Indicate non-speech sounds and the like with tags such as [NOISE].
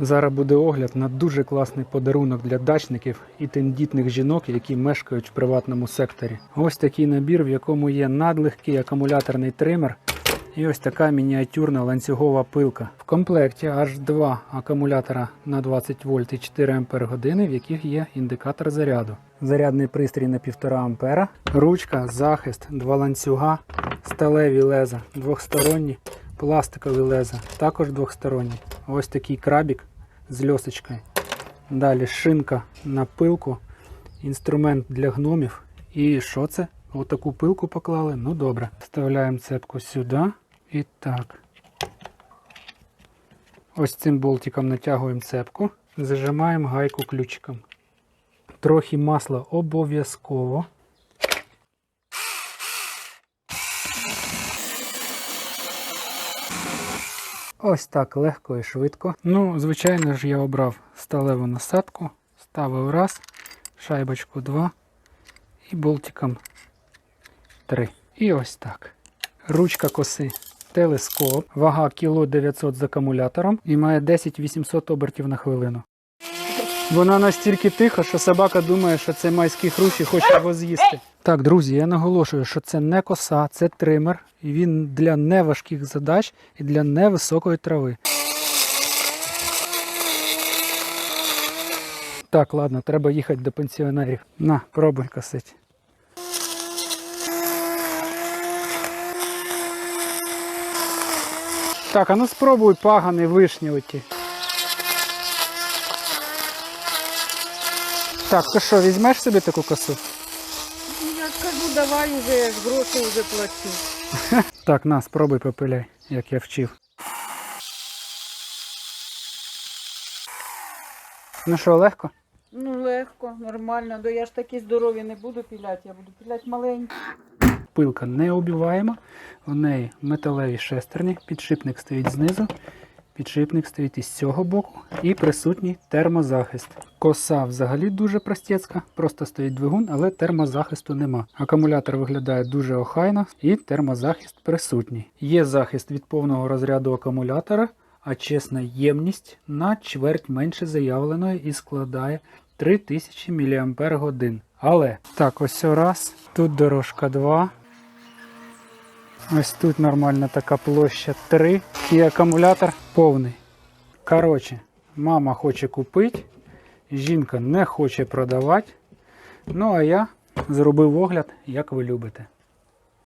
Зараз буде огляд на дуже класний подарунок для дачників і тендітних жінок, які мешкають в приватному секторі. Ось такий набір, в якому є надлегкий акумуляторний тример і ось така мініатюрна ланцюгова пилка. В комплекті аж два акумулятора на 20 вольт і 4 ампер години, в яких є індикатор заряду. Зарядний пристрій на 1,5 ампера, ручка, захист, два ланцюга, сталеві леза, двохсторонні, пластикові леза, також двохсторонні. Ось такий крабік з льосочкою. Далі шинка на пилку, інструмент для гномів. І що це? Отаку пилку поклали. Ну добре. Вставляємо цепку сюди. І так. Ось цим болтиком натягуємо цепку, зажимаємо гайку ключиком. Трохи масла обов'язково. Ось так легко і швидко. Ну, звичайно ж, я обрав сталеву насадку, ставив раз, шайбочку два і болтиком три. І ось так. Ручка коси. Телескоп, вага кіло 900 з акумулятором і має 10 800 обертів на хвилину. Вона настільки тиха, що собака думає, що це майський хрущ і хоче його з'їсти. Так, друзі, я наголошую, що це не коса, це тример, і він для неважких задач і для невисокої трави. Так, ладно, треба їхати до пенсіонерів. На, пробуй косить. Так, а ну спробуй пагани вишні оті. Так, то що, візьмеш собі таку косу? Я скажу, давай уже, я ж гроші вже плачу. [LAUGHS] Так, на, спробуй попиляй, як я вчив. Ну що, легко? Ну, легко, нормально. Да я ж такі здорові не буду піляти, я буду піляти маленькі. Пилка не обіваємо, в неї металеві шестерні, підшипник стоїть знизу, підшипник стоїть із цього боку і присутній термозахист. Коса взагалі дуже простецька, просто стоїть двигун, але термозахисту нема. Акумулятор виглядає дуже охайно і термозахист присутній. Є захист від повного розряду акумулятора, а чесна ємність на чверть менше заявленої і складає 3000 мАч. Але так, ось раз, тут дорожка 2. Ось тут нормальна така площа 3 і акумулятор повний. Коротше, мама хоче купити, жінка не хоче продавати. Ну а я зробив огляд, як ви любите.